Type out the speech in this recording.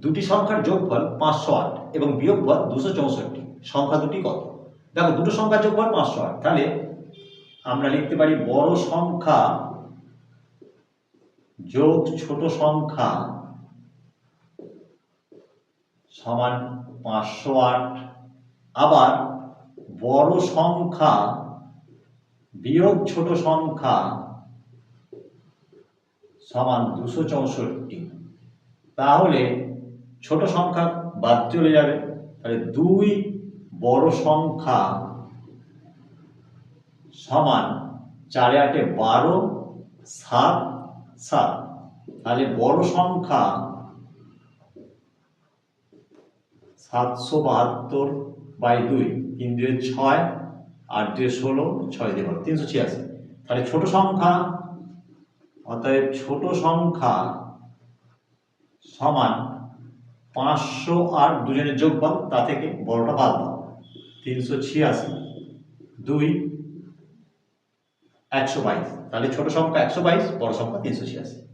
দুটি সংখ্যার যোগফল পাঁচশো আট এবং বিয়োগফল দুশো চৌষট্টি। সংখ্যা দুটি কত? দেখো, দুটো সংখ্যার যোগফল পাঁচশো আট। তাহলে আমরা লিখতে পারি বড় সংখ্যা যোগ ছোট সংখ্যা সমান পাঁচশো আট। আবার বড় সংখ্যা বিয়োগ ছোট সংখ্যা সমান দুশো চৌষট্টি। তাহলে ছোট সংখ্যা বাদ চলে যাবে। তাহলে দুই বড় সংখ্যা সমান চারে আটে বারো, সাত সাত। তাহলে বড় সংখ্যা সাতশো বাহাত্তর বাই দুই, তিন দুয়ে ছয়, আট দুয়ে ষোলো, ছয় দিয়ে বারো, তিনশো ছিয়াশি। তাহলে ছোট সংখ্যা, অতএব ছোট সংখ্যা সমান পাঁচশো আর দুজনের যোগফল তা থেকে বড়টা বাদ দাও। তিনশো ছিয়াশি, দুই, একশো বাইশ। তাহলে ছোটো সংখ্যা একশো বাইশ, বড় সংখ্যা তিনশো ছিয়াশি।